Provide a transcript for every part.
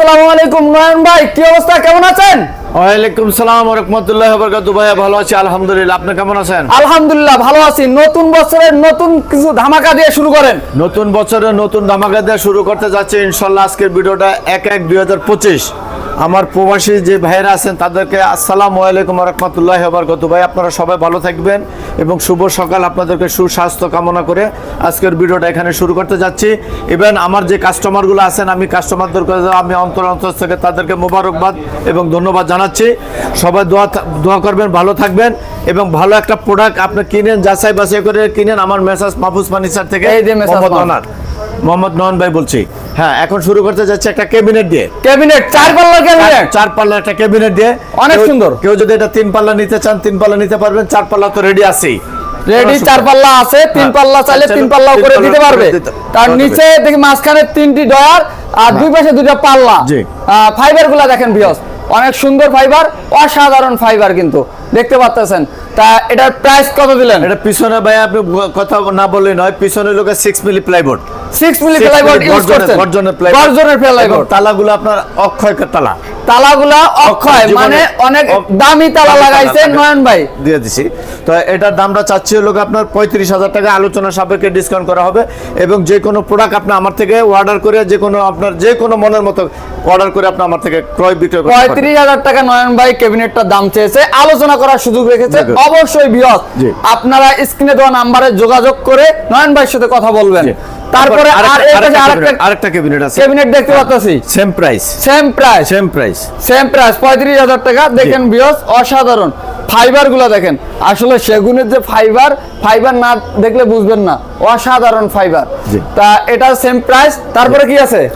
আসসালামু আলাইকুম নয়ন ভাই কি অবস্থা? কেমন আছেন? ওয়ালাইকুম সালাম রহমতুল্লাহ বরকাতু ভাইয়া ভালো আছি? আলহামদুলিল্লাহ। আপনি কেমন আছেন? আলহামদুলিল্লাহ ভালো আছি। নতুন বছরের নতুন কিছু ধামাকা দিয়ে শুরু করেন। নতুন বছরে নতুন ধামাকা দিয়ে শুরু করতে যাচ্ছে ইনশাল্লাহ আজকের ভিডিওটা এক এক দুই হাজার পঁচিশ। আমার প্রবাসী যে ভাইয়েরা আছেন তাদেরকে আসসালামু আলাইকুম রহমতুল্লাহ বরকাতু ভাই আপনারা সবাই ভালো থাকবেন এবং শুভ সকাল। আপনাদেরকে সুস্বাস্থ্য কামনা করে আজকের ভিডিওটা এখানে শুরু করতে যাচ্ছি। ইভেন আমার যে কাস্টমারগুলো আছেন আমি কাস্টমারদের আমি অন্তর অন্তর থেকে তাদেরকে মোবারকবাদ এবং ধন্যবাদ জানাচ্ছি সবাই দোয়া দোয়া করবেন ভালো থাকবেন এবং ভালো একটা প্রোডাক্ট আপনি কিনেন যাচাই বাছাই করে কিনেন আমার মেসাজ মাহফুজ ফার্নিচার থেকে মোহাম্মদ। অনার মোহাম্মদ নয়ন ভাই বলছি। হ্যাঁ এখন শুরু করতে যাচ্ছে একটা ক্যাবিনেট দিয়ে। ক্যাবিনেট চার পাল্লার ক্যাবিনেট চার পাল্লা একটা ক্যাবিনেট দিয়ে। অনেক সুন্দর। কেউ যদি এটা তিন পাল্লা নিতে চান তিন পাল্লা নিতে পারবেন চার পাল্লা তো রেডি আছেই। রেডি চার পাল্লা আছে তিন হ্যাঁ। পাল্লা চাইলে তিন পাল্লাও করে পাল্লা দিতে পারবে। তার নিচে দেখি মাঝখানে তিনটি ডয়ার আর দুই পাশে দুইটা পাল্লা। জি। ফাইবারগুলা দেখেন বিয়স অনেক সুন্দর ফাইবার অসাধারণ ফাইবার কিন্তু। দেখতে পাচ্ছেন তা এটার প্রাইস কত দিলেন? এটা পিছনে ভাই আপনি কথা না বললেই নয়, পিছনে লোকের six milli plyboard six milli plyboard use করছেন। গর্জনের প্লাইবোর্ড তালাগুলো আপনার অক্ষয় তালা। তালাগুলা অক্ষয় মানে অনেক দামি তালা দামি লাগাইছে তালা। নয়ন ভাই। দিয়ে দিছি। তো এটার দামটা চাচ্ছি হলো আপনার পঁয়ত্রিশ হাজার টাকা। আলোচনা সাপেক্ষে ডিসকাউন্ট করা হবে। এবং যে কোনো প্রোডাক্ট আপনি আমার থেকে অর্ডার করে যে কোনো আপনার যে কোনো মনের মতো অর্ডার করে আপনি আমার থেকে ক্রয় বিক্রয়। পঁয়ত্রিশ হাজার টাকা নয়ন ভাই ক্যাবিনেটটার দাম চেয়েছে। আলোচনা করার সুযোগ রেখেছে। অবশ্যই বিয়স আপনারা স্ক্রিনে দেওয়া নাম্বারে যোগাযোগ করে নয়ন ভাইয়ের সাথে কথা বলবেন। তারপরে আর আরেকটা- ক্যাবিনেট আছে। ক্যাবিনেট দেখতে পাচ্ছি। Same price same price same price same price পঁয়ত্রিশ হাজার টাকা। দেখেন অসাধারণ। ফাইবারগুলো দেখেন। আসলে সেগুনের যে ফাইবার ফাইবার না দেখলে বুঝবেন না। অসাধারণ ফাইবার তা এটা সেম প্রাইস তারপরে কি আছে?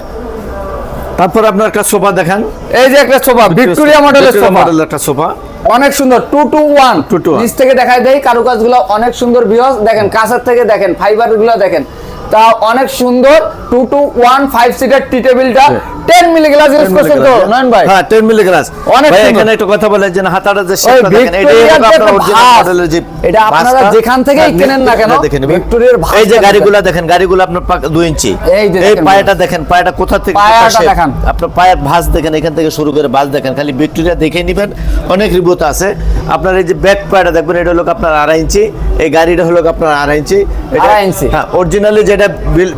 তারপর আপনার একটা সোফা দেখান। এই যে একটা সোফা ভিক্টোরিয়া মডেলের সোফা। একটা সোফা। অনেক সুন্দর। Two two one. 2 to 1 নিচ থেকে দেখাই দেয় কারুকাজগুলো অনেক সুন্দর বিহস দেখেন কাছের থেকে দেখেন ফাইবারগুলো দেখেন। তা অনেক সুন্দর। Two two one five seater tea টেবিলটা টেন মিলি গ্লাস ইউজ করছেন তো নয়ন ভাই? হ্যাঁ 10 মিলি গ্লাস অনেক ভাই এখানে একটু কথা বলে যে হাতাটা যে দেখেন এটা আপনারা যেখান থেকেই হ্যাঁ, কেনেন না কেন, দেখে নেবেন। ভিক্টোরিয়ার এই যে গাড়িগুলো দেখেন গাড়িগুলো আপনার দুই ইঞ্চি এই পায়াটা দেখেন পায়াটা কোথা থেকে পায়াটা? দেখান। আপনার পায়ের ভাঁজ দেখেন এখান থেকে শুরু করে ভাঁজ দেখেন খালি ভিক্টোরিয়া দেখে নেবেন। অনেক রিভিউত আছে। আপনার এই যে ব্যাক পায়াটা দেখবেন এটা হলো আপনার আড়াই ইঞ্চি এই গাড়িটা হলো আপনার আড়াই ইঞ্চি। এটা- আড়াই ইঞ্চি। হ্যাঁ অরিজিনালি যেটা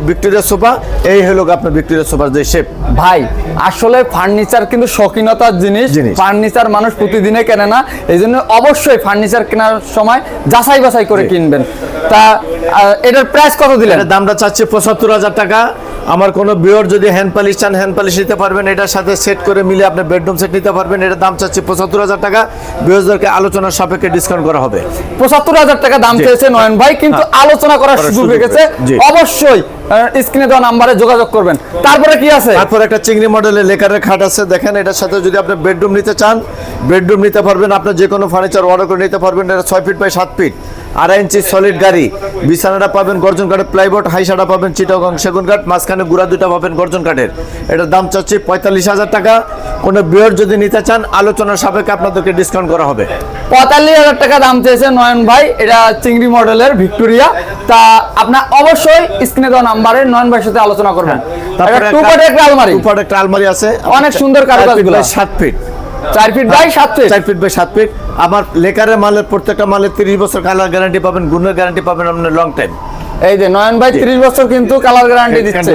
ভিক্টোরিয়া সোফা এই হলো আপনার ভিক্টোরিয়া সোফার যে শেপ ভাই আসলে ফার্নিচার কিন্তু শৌখিনতার জিনিস। ফার্নিচার মানুষ প্রতিদিনে কেনে না। এই জন্য অবশ্যই ফার্নিচার কেনার সময় যাচাই বাছাই করে কিনবেন। তা এটার প্রাইস কত দিলেন? দামটা চাচ্ছে পঁচাত্তর হাজার টাকা। আমার কোনো বিয়র যদি হ্যান্ড পালিশ চান হ্যান্ড পালিশ নিতে পারবেন। এটার সাথে সেট করে মিলে আপনি বেডরুম সেট নিতে পারবেন। এটার দাম চাচ্ছে পঁচাত্তর হাজার টাকা। বিয়রদেরকে আলোচনার সাপেক্ষে ডিসকাউন্ট করা হবে। পঁচাত্তর হাজার টাকা দাম। চেয়েছে নয়ন ভাই কিন্তু হ্যাঁ। আলোচনা করার সুযোগ হয়ে রেখেছে অবশ্যই স্ক্রিনে দেওয়া নাম্বারে যোগাযোগ করবেন। তারপরে কি আছে? তারপর একটা চিংড়ি মডেলের লেকারের খাট আছে। দেখেন এটার সাথে যদি আপনি বেডরুম নিতে চান বেডরুম নিতে পারবেন। আপনি যে কোনো ফার্নিচার অর্ডার করে নিতে পারবেন। এটা ছয় ফিট বাই সাত ফিট আড়াই ইঞ্চি সলিড গাড়ি। বিছানাটা পাবেন গর্জন কাঠের প্লাইবোর্ড হাইসাটা পাবেন চিটাগং সেগুন কাঠ। মাঝখানে গুড়া দুটা পাবেন গর্জন কাঠের। এটার দাম চাচ্ছি পঁয়তাল্লিশ হাজার টাকা। কোনো বিয়র যদি নিতে চান আলোচনার সাপেক্ষে আপনাদেরকে ডিসকাউন্ট করা হবে। পঁয়তাল্লিশ হাজার টাকা দাম চেয়েছে নয়ন ভাই। এটা চিংড়ি মডেলের ভিক্টোরিয়া। তা আপনার অবশ্যই স্ক্রিনে দেওয়া নাম্বারে নয়ন ভাইয়ের সাথে আলোচনা করবেন। তারপরে টু পার্টের একটা আলমারি। টু পার্ট একটা আলমারি আছে। অনেক সুন্দর কারুকাজগুলো। সাত ফিট 4 ফিট বাই সাত ফিট 4 ফিট বাই 7 ফিট আমার লেকারের মালের প্রত্যেকটা মালের তিরিশ বছর কালার গ্যারান্টি পাবেন গুণের গ্যারান্টি পাবেন আপনার লং টাইম এই যে নয়ন ভাই ত্রিশ বছর কিন্তু কালার গ্যারান্টি দিচ্ছে।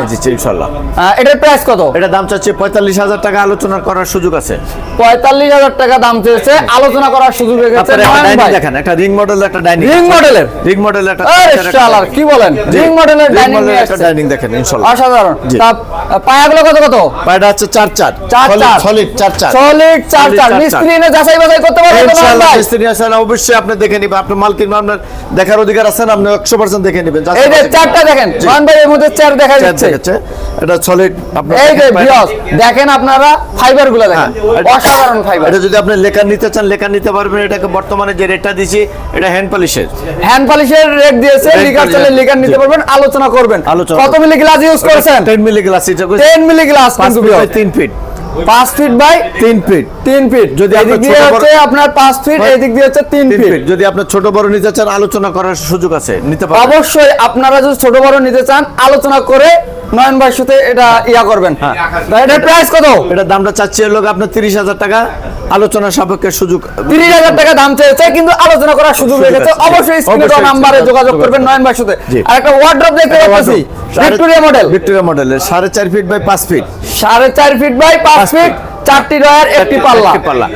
এটার প্রাইস কত? এটা দাম চাচ্ছে পঁয়তাল্লিশ হাজার টাকা আলোচনা করার সুযোগ আছে। পঁয়তাল্লিশ হাজার টাকা দাম চেয়েছে আলোচনা করার সুযোগ রেখেছে তারপরে নয়ন ভাই। দেখেন একটা রিং মডেলের একটা ডাইনিং রিং মডেলের রিং মডেলের একটা কি বলেন? রিং মডেলের ডাইনিং একটা ডাইনিং দেখেন ইনশাল্লাহ অসাধারণ। তা পায়াগুলো কত কত? পায়টা হচ্ছে চার চার। চার চার। সলিড চার চার। সলিড চার Solid চার। চার চার। মিস্ত্রি এনে যাচাই বাছাই করতে নয়ন ইনশাআল্লাহ মিস্ত্রি অবশ্যই আপনি দেখে নিবেন। আপনার মাল কিনবেন আপনার দেখার অধিকার আছে না আপনি একশো পার্সেন্ট দেখে নিবেন। এই যে চারটা দেখেন জি। ভাই এর মধ্যে চার দেখা যাচ্ছে এটা সলিড আপনার এই যে ভিউয়ার্স দেখেন আপনারা ফাইবারগুলো দেখেন। হ্যাঁ, অসাধারণ ফাইবার এটা যদি আপনি লেখা নিতে চান লেখা নিতে পারবেন। এটাকে বর্তমানে যে রেটটা দিছি এটা হ্যান্ড পলিশের হ্যান্ড পলিশের রেট দিয়েছে লিকার লিকার নিতে পারবেন আলোচনা করবেন। কত মিলি গ্লাস ইউজ করেছেন? মিলি গ্লাস এটা 10 মিলি গ্লাস কিন্তু ফিট পাঁচ ফিট বাই তিন ফিট তিন ফিট যদি আপনার দিয়ে হচ্ছে আপনার পাঁচ ফিট এদিক দিয়ে হচ্ছে তিন ফিট যদি আপনার ছোট বড় নিতে চান আলোচনা করার সুযোগ আছে নিতে পারবেন। অবশ্যই আপনারা যদি ছোট বড় নিতে চান আলোচনা করে নয়ন ভাইয়ের সাথে এটা ইয়া করবেন। হ্যাঁ। এটার প্রাইস কত? এটা দামটা চাচ্ছি হলো আপনার তিরিশ হাজার টাকা। আলোচনা সাপেক্ষে সুযোগ তিরিশ হাজার টাকা দাম চেয়েছে কিন্তু আলোচনা করার সুযোগ রেখেছে অবশ্যই স্ক্রিনে নাম্বারে যোগাযোগ করবেন। নয়ন ভাইয়ের সাথে। আর একটা ওয়ার্ড্রপ দেখতে পাচ্ছি। ভিক্টোরিয়া মডেল ভিক্টোরিয়া মডেলের সাড়ে চার ফিট বাই পাঁচ ফিট সাড়ে চার ফিট বাই পাঁচ ফিট চারটি ডয়ার একটি পাল্লা। পাল্লা।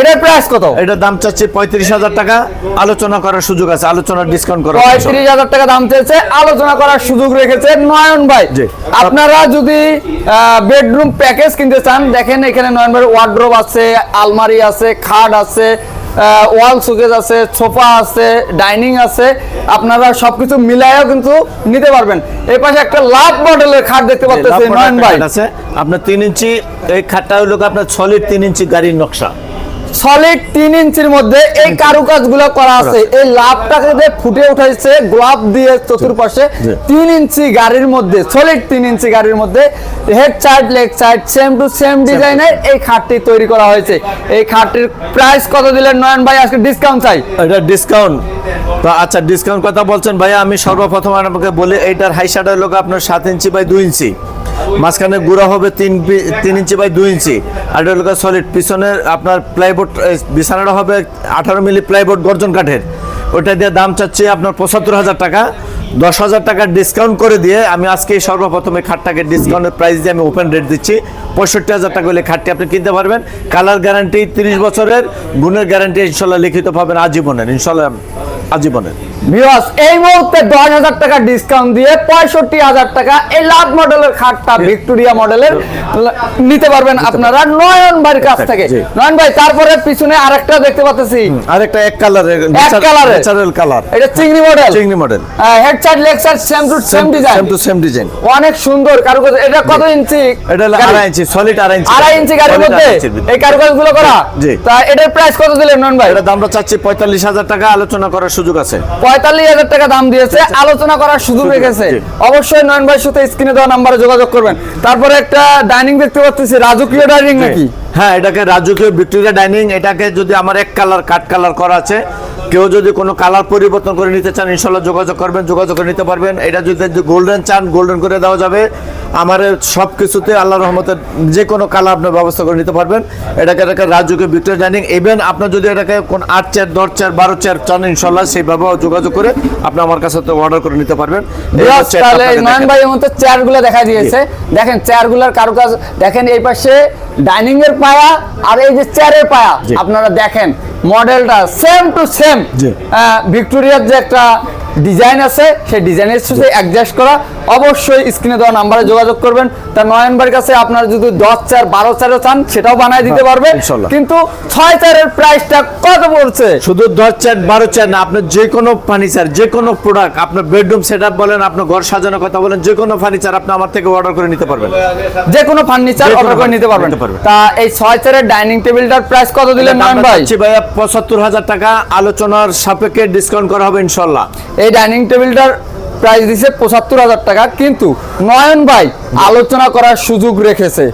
এটার প্রাইস কত? এটার দাম চাচ্ছি পঁয়ত্রিশ হাজার টাকা। আলোচনা করার সুযোগ আছে আলোচনার ডিসকাউন্ট করা পঁয়ত্রিশ হাজার টাকা দাম চেয়েছে আলোচনা করার সুযোগ রেখেছে নয়ন ভাই। আপনারা যদি বেডরুম প্যাকেজ কিনতে চান দেখেন এখানে নয়ন ভাই ওয়ার্ড্রোব আছে আলমারি আছে খাট আছে ওয়াল সুকেজ আছে সোফা আছে ডাইনিং আছে আপনারা সবকিছু মিলাইও কিন্তু নিতে পারবেন। এই পাশে একটা লাভ মডেলের খাট দেখতে পাচ্ছেন নয়ন ভাই। আছে। আপনার তিন ইঞ্চি এই খাটটা হলো আপনার সলিড তিন ইঞ্চি গাড়ির নকশা। সলিড তিন ইঞ্চির মধ্যে এই কারুকাজগুলো করা আছে। এই লাভটাকে ফুটে উঠাইছে গোলাপ দিয়ে চতুর্পাশে তিন ইঞ্চি গাড়ির মধ্যে সলিড তিন ইঞ্চি গাড়ির মধ্যে head side leg side same to same ডিজাইনের এই খাটটি তৈরি করা হয়েছে। এই খাটটির প্রাইস কত দিলেন নয়ন ভাই? আজকে ডিসকাউন্ট চাই। এটা ডিসকাউন্ট তো আচ্ছা ডিসকাউন্ট কথা বলছেন ভাইয়া আমি সর্বপ্রথম আপনাকে বলি এইটার হাইসাটা লোক আপনার সাত ইঞ্চি বাই দুই ইঞ্চি। মাঝখানে গুঁড়া হবে তিন তিন ইঞ্চি বাই দুই ইঞ্চি। আর এটা সলিড পিছনে আপনার প্লাইবোর্ড বিছানাটা হবে আঠারো মিলি প্লাইবোর্ড গর্জন কাঠের। ওইটা দিয়ে দাম চাচ্ছি আপনার পঁচাত্তর হাজার টাকা। দশ হাজার টাকার ডিসকাউন্ট করে দিয়ে আমি আজকে সর্বপ্রথমে খাটটাকে ডিসকাউন্টের প্রাইস দিয়ে আমি ওপেন রেট দিচ্ছি। পঁয়ষট্টি হাজার টাকা হলে খাটটি আপনি কিনতে পারবেন। কালার গ্যারান্টি তিরিশ বছরের গুণের গ্যারান্টি ইনশাল্লাহ লিখিত পাবেন আজীবনের ইনশাল্লাহ আজীবনের। ভিউয়ার্স এই মুহূর্তে দশ হাজার টাকা ডিসকাউন্ট দিয়ে পঁয়ষট্টি হাজার টাকা এই লাভ মডেলের খাটটা ভিক্টোরিয়া মডেলের নিতে পারবেন আপনারা নয়ন ভাইয়ের কাছ থেকে। নয়ন ভাই তারপরে পিছনে আরেকটা দেখতে পাচ্ছি। আরেকটা এক কালারের colour এর? ন্যাচারাল কালার এটা চিংড়ি মডেল চিংড়ি model head side leg side same to same design same to same design অনেক সুন্দর কারুকাজ এটা কত ইঞ্চি এটা হলো গাড়ি? ইঞ্চি সলিড আড়াই ইঞ্চি আড়াই ইঞ্চি গাড়ির মধ্যে। এই কারুকাজগুলো করা? জি। তা এটার প্রাইস কত দিলেন নয়ন ভাই? এটা দামটা চাচ্ছি পঁয়তাল্লিশ হাজার টাকা আলোচনা করার সুযোগ আছে। পঁয়তাল্লিশ হাজার টাকা দাম দিয়েছে আলোচনা করার সুযোগ, রেখেছে। অবশ্যই নয়ন ভাইয়ের সাথে স্ক্রিনে দেওয়া নাম্বারে যোগাযোগ করবেন। তারপরে একটা ডাইনিং দেখতে পাচ্ছি রাজকীয় ডাইনিং নাকি? হ্যাঁ এটাকে রাজকীয় ভিক্টোরিয়া ডাইনিং এটাকে যদি আমার এক কালার কাট কালার করা আছে কেউ যদি কোনো কালার পরিবর্তন করে নিতে চান ইনশাল্লাহ যোগাযোগ করবেন যোগাযোগ করে নিতে পারবেন। এটা যদি গোল্ডেন চান গোল্ডেন করে দেওয়া যাবে। আমার সব কিছুতে আল্লাহ রহমতের যে কোনো কালার আপনার ব্যবস্থা করে নিতে পারবেন। এটাকে এটাকে রাজকীয় ভিক্টোরিয়া ডাইনিং ইভেন আপনার যদি এটাকে কোন আট চেয়ার দশ চেয়ার বারো চেয়ার চান ইনশাল্লাহ সেইভাবে যোগাযোগ করে আপনি আমার কাছে তো অর্ডার করে নিতে পারবেন। তাহলে ভাই মতো চেয়ারগুলো দেখা দিয়েছে। দেখেন চেয়ারগুলার কারুকাজ দেখেন এই পাশে ডাইনিং এর পায়া আর এই যে চেয়ারের পায়া। আপনারা দেখেন মডেলটা সেম টু সেম। ভিক্টোরিয়ার যে একটা ডিজাইন আছে সেই ডিজাইনের সাথে অ্যাডজাস্ট করা। অবশ্যই স্ক্রিনে দেওয়া নাম্বারে যোগাযোগ করবেন। তা নয়ন ভাইয়ের কাছে আপনারা যদি দশ চার বারো চারও চান সেটাও বানায় দিতে হ্যাঁ, পারবে। কিন্তু ছয় চারের প্রাইসটা কত পড়ছে? শুধু দশ চার বারো চার না আপনার যে কোনো ফার্নিচার যে কোনো প্রোডাক্ট আপনার বেডরুম সেট বলেন আপনার ঘর সাজানোর কথা বলেন যে কোনো ফার্নিচার আপনি আমার থেকে অর্ডার করে নিতে পারবেন। যে কোনো ফার্নিচার অর্ডার করে নিতে পারবেন। তা এই ছয় চারের ডাইনিং টেবিলটার প্রাইস কত দিলেন নয়ন ভাই? ভাইয়া পঁচাত্তর হাজার টাকা। আলোচনার সাপেক্ষে ডিসকাউন্ট করা হবে ইনশাল্লাহ। এই ডাইনিং টেবিলটার প্রাইস দিছে পঁচাত্তর হাজার টাকা কিন্তু নয়ন ভাই আলোচনা করার সুযোগ রেখেছে।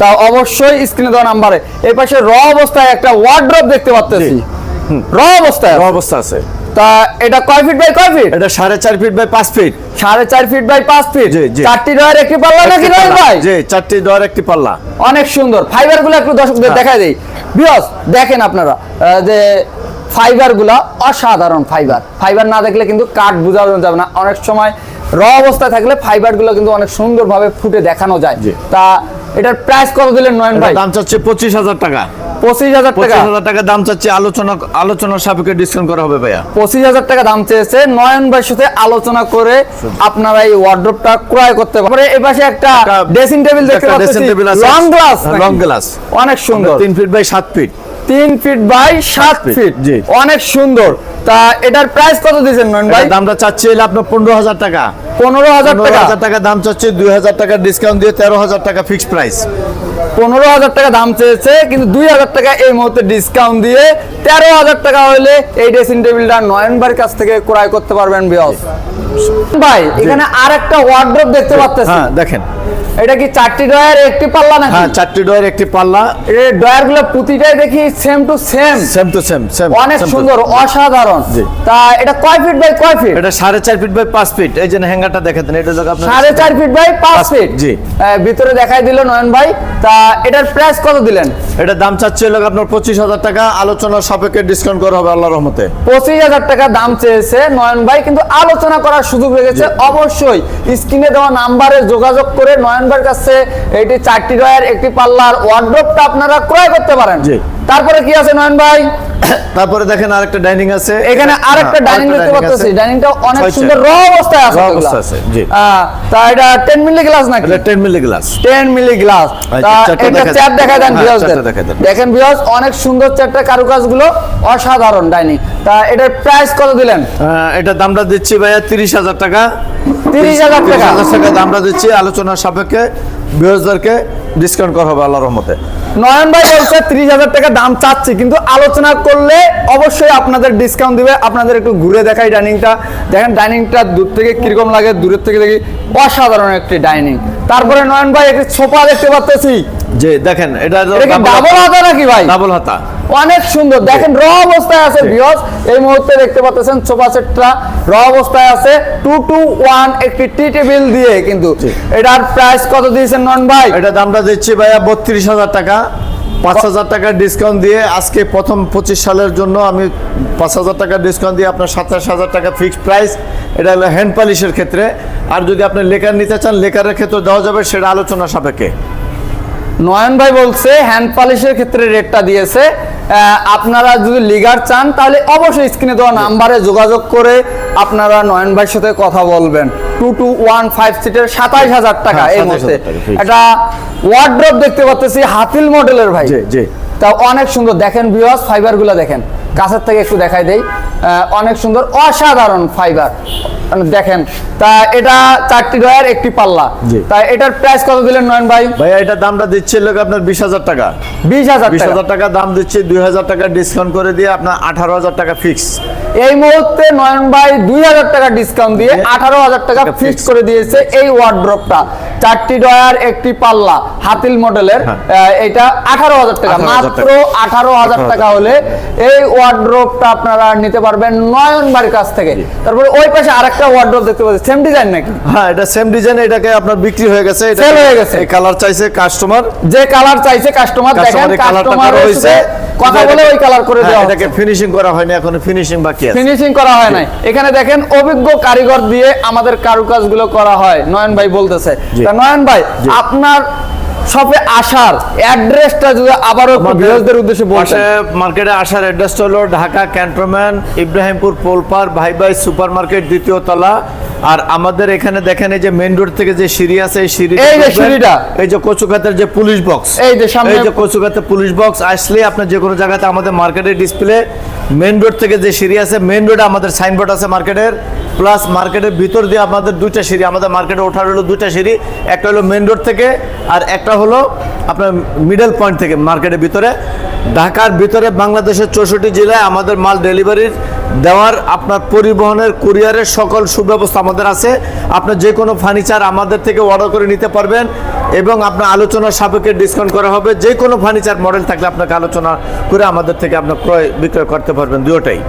তা অবশ্যই স্ক্রিনে দেওয়া নাম্বারে। এই পাশে র অবস্থায় একটা ওয়ার্ড্রপ দেখতে পাচ্ছি র অবস্থায় এর অবস্থা আছে। তা এটা কয় ফিট বাই কয় ফিট এটা সাড়ে চার ফিট বাই পাঁচ ফিট সাড়ে চার ফিট বাই পাঁচ ফিট। চারটি ডয়ার একটি পাল্লা নাকি নয়ন ভাই? জি চারটি দেওয়ার একটি পাল্লা। অনেক সুন্দর। ফাইবারগুলো একটু দর্শকদের হ্যাঁ। দেখাই দেই। বিয়স দেখেন আপনারা যে ফাইবারগুলা অসাধারণ ফাইবার ফাইবার না দেখলে কিন্তু কাঠ বোঝানো যাবে না। অনেক সময় র অবস্থায় থাকলে ফাইবারগুলো কিন্তু অনেক সুন্দরভাবে ফুটে দেখানো যায়। তা এটার প্রাইস কত দিলেন নয়ন ভাই? দাম চাচ্ছে পঁচিশ হাজার টাকা। পঁচিশ হাজার টাকা? হাজার টাকা দাম চাচ্ছে আলোচনা আলোচনার সাপেক্ষে ডিসকাউন্ট করা হবে ভাইয়া। পঁচিশ হাজার টাকা দাম চেয়েছে নয়ন ভাইয়ের সাথে আলোচনা করে আপনারা এই ওয়ার্ড্রপটা ক্রয় করতে পাশে একটা ড্রেসিং টেবিল দেখতে পাচ্ছি লং গ্লাস লং গ্লাস অনেক সুন্দর। তিন ফিট বাই সাত ফিট তিন ফিট বাই সাত ফিট জি। অনেক সুন্দর। তা এটার প্রাইস কত দিয়েছেন নয়ন ভাই? দামটা চাচ্ছে আপনার পনেরো হাজার টাকা। পনেরো হাজার টাকা? হাজার টাকা দাম চাচ্ছে দুই হাজার টাকা ডিসকাউন্ট দিয়ে তেরো হাজার টাকা ফিক্সড প্রাইস পনেরো হাজার টাকা দাম চেয়েছে কিন্তু দুই হাজার টাকা এই মুহূর্তে ডিসকাউন্ট দিয়ে তেরো হাজার টাকা হলে এই ড্রেসিং টেবিলটা নয়ন ভাইয়ের কাছ থেকে ক্রয় করতে পারবেন বিয়স। ভাই এখানে আর একটা ওয়ার্ড্রপ দেখতে পাচ্ছেন হ্যাঁ দেখেন। এটা কি চারটি ডয়ার একটি পাল্লা নাকি? হ্যাঁ চারটি ডোর একটি পাল্লা। এই ডয়ারগুলো প্রতিটাই দেখি same to same same to same same অনেক সুন্দর অসাধারণ। তা এটা কয় ফিট বাই কয় ফিট এটা সাড়ে চার ফিট বাই পাঁচ ফিট এই যে হ্যাঙ্গারটা দেখে দেন এটা দেখো আপনার সাড়ে চার ফিট বাই পাঁচ ফিট জি। ভিতরে দেখাই দিল নয়ন ভাই। তা এটার প্রাইস কত দিলেন? এটা দাম চাচ্ছে হলো আপনার পঁচিশ হাজার টাকা। আলোচনার সাপেক্ষে ডিসকাউন্ট করা হবে আল্লাহ রহমতে। পঁচিশ হাজার টাকা দাম চেয়েছে নয়ন ভাই কিন্তু আলোচনা করার সুযোগ রেখেছে। অবশ্যই স্ক্রিনে দেওয়া নাম্বারে যোগাযোগ করে নয়ন ভাইয়ের কাছে এটি চারটি ডয়ার একটি পাল্লার ওয়ার্ড্রোপটা আপনারা ক্রয় করতে পারেন। তারপরে কি আছে নয়ন ভাই তারপরে দেখেন আরেকটা ডাইনিং আছে। এখানে আরেকটা হ্যাঁ, ডাইনিং দেখতে পাচ্ছি ডাইনিংটা অনেক সুন্দর র অবস্থায় আছে এগুলা। অবস্থায় আছে, জি। তা এটা 10 মিলি গ্লাস নাকি? এটা ten milli glass 10 milli glass তা এটা যাক। দেখা দেন হ্যাঁ, ভিউয়ার্সদের দেখা দেন। দেখেন ভিউয়ার্স অনেক সুন্দর চারটা কারুকাজগুলো অসাধারণ ডাইনিং। তা এটার প্রাইস কত দিলেন? এটা দামটা দিচ্ছি ভাইয়া তিরিশ হাজার টাকা। 30,000 টাকা? 30,000 টাকা দামটা দিচ্ছি আলোচনার সাপেক্ষে বৃহস্পতিকে ডিসকাউন্ট করা হবে আল্লাহ রহমতে। নয়ন ভাই বলছে ত্রিশ হাজার টাকা দাম চাচ্ছি কিন্তু আলোচনা করলে অবশ্যই আপনাদের ডিসকাউন্ট দিবে। আপনাদের একটু ঘুরে দেখাই ডাইনিংটা দেখেন ডাইনিংটা দূর থেকে কীরকম লাগে দূরের থেকে দেখি অসাধারণ একটি ডাইনিং তারপরে নয়ন ভাই একটি সোফা দেখতে পাচ্ছি যে দেখেন এটা ডাবল হাতা? নাকি ভাই? ডাবল হাতা। অনেক সুন্দর। দেখেন র অবস্থায় আছে ভিউয়ার্স। এই মুহূর্তে দেখতে পাচ্ছেন সোফা সেটটা র অবস্থায় আছে। টু টু ওয়ান একটি টি টেবিল দিয়ে কিন্তু। এটার প্রাইস কত দিয়েছেন নন ভাই? এটা দামটা দিচ্ছি ভাইয়া বত্রিশ হাজার টাকা। পাঁচ হাজার টাকা ডিসকাউন্ট দিয়ে আজকে প্রথম পঁচিশ সালের জন্য আমি পাঁচ হাজার টাকা ডিসকাউন্ট দিয়ে আপনার সাতাশ হাজার টাকা ফিক্সড প্রাইস এটা হলো হ্যান্ড পলিশের ক্ষেত্রে। আর যদি আপনি লেকার নিতে চান লেকারের ক্ষেত্রে দেওয়া যাবে সেটা আলোচনা সাপেক্ষে। নয়ন ভাই বলছে হ্যান্ড পলিশের ক্ষেত্রে রেটটা দিয়েছে। আপনারা যদি লিগার চান তাহলে অবশ্যই স্ক্রিনে দেওয়া নাম্বারে যোগাযোগ করে আপনারা নয়ন ভাইয়ের সাথে কথা বলবেন। টু টু ওয়ান ফাইভ সিটের সাতাইশ হাজার টাকা হ্যাঁ, এই 27,000 মধ্যে টাকা, ঠিক। একটা ওয়ার্ড্রপ দেখতে পাচ্ছি হাতিল মডেলের ভাই। জি তা অনেক সুন্দর। দেখেন বিয়স ফাইবারগুলা দেখেন। কাছের থেকে একটু দেখাই দেই। অনেক সুন্দর অসাধারণ ফাইবার দেখেন তা এটা চারটি ডয়ার একটি পাল্লা। তা এটার প্রাইস কত দিলেন নয়ন ভাই? ভাইয়া এটা দামটা দিচ্ছে লোক আপনার বিশ হাজার টাকা। বিশ হাজার বিশ হাজার টাকা। দাম দিচ্ছে দুই হাজার টাকা ডিসকাউন্ট করে দিয়ে আপনার আঠারো হাজার টাকা ফিক্স এই মুহূর্তে নয়ন ভাই দুই হাজার টাকা ডিসকাউন্ট দিয়ে আঠারো হাজার টাকা টাকা ফিক্স করে দিয়েছে এই ওয়ার্ড্রপটা চারটি ডয়ার একটি পাল্লা হাতিল মডেলের হ্যাঁ। এটা আঠারো হাজার টাকা মাত্র আঠারো হাজার টাকা হলে এই ওয়ার্ড্রপটা আপনারা নিতে পারবেন নয়ন বাড়ির কাছ থেকে। তারপরে ওই পাশে আরেকটা ওয়ার্ড্রপ দেখতে পাচ্ছি। সেম ডিজাইন নাকি? হ্যাঁ এটা সেম ডিজাইন এটাকে আপনার বিক্রি হয়ে গেছে। এটা Sell হয়ে গেছে। এই কালার চাইছে কাস্টমার যে কালার চাইছে কাস্টমার দেখেন কাস্টমার কাস্টমার কথা বলে ওই কালার করে হ্যাঁ, দেওয়া এটাকে ফিনিশিং করা হয়নি এখন ফিনিশিং বাকি আছে। ফিনিশিং করা হয় নাই। এখানে দেখেন অভিজ্ঞ কারিগর দিয়ে আমাদের কারুকাজগুলো করা হয় নয়ন ভাই বলতেছে। তা নয়ন ভাই আপনার শপে আসার অ্যাড্রেসটা যদি আবারও ভিউয়ারদের উদ্দেশ্যে পাশে বলতেন মার্কেটে আসার অ্যাড্রেসটা হলো ঢাকা ক্যান্টনমেন্ট ইব্রাহিমপুর পোলপার ভাই ভাই সুপার মার্কেট দ্বিতীয় তলা। আর আমাদের এখানে দেখেন এই যে মেইন রোড থেকে যে সিঁড়ি আছে এই সিঁড়ি এই যে সিঁড়িটা। এই যে কচুখাতের যে পুলিশ বক্স এই যে সামনে- এই যে কচুখাতে পুলিশ বক্স আসলে আপনার যে কোনো জায়গাতে আমাদের মার্কেটের ডিসপ্লে মেইন রোড থেকে যে সিঁড়ি আছে মেইন রোডে আমাদের সাইনবোর্ড আছে মার্কেটের প্লাস মার্কেটের ভিতর দিয়ে আমাদের দুইটা সিঁড়ি, আমাদের মার্কেটে ওঠার হলো দুইটা সিঁড়ি, একটা হলো মেন রোড থেকে আর একটা হলো আপনার মিডল পয়েন্ট থেকে মার্কেটের ভিতরে। ঢাকার ভিতরে বাংলাদেশের চৌষট্টি জেলায় আমাদের মাল ডেলিভারির দেওয়ার আপনার পরিবহনের কুরিয়ারের সকল সুব্যবস্থা আমাদের আছে। আপনার যে কোনো ফার্নিচার আমাদের থেকে অর্ডার করে নিতে পারবেন এবং আপনার আলোচনার সাপেক্ষে ডিসকাউন্ট করা হবে। যে কোনো ফার্নিচার মডেল থাকলে আপনাকে আলোচনা করে আমাদের থেকে আপনার ক্রয় বিক্রয় করতে পারবেন দুটোটাই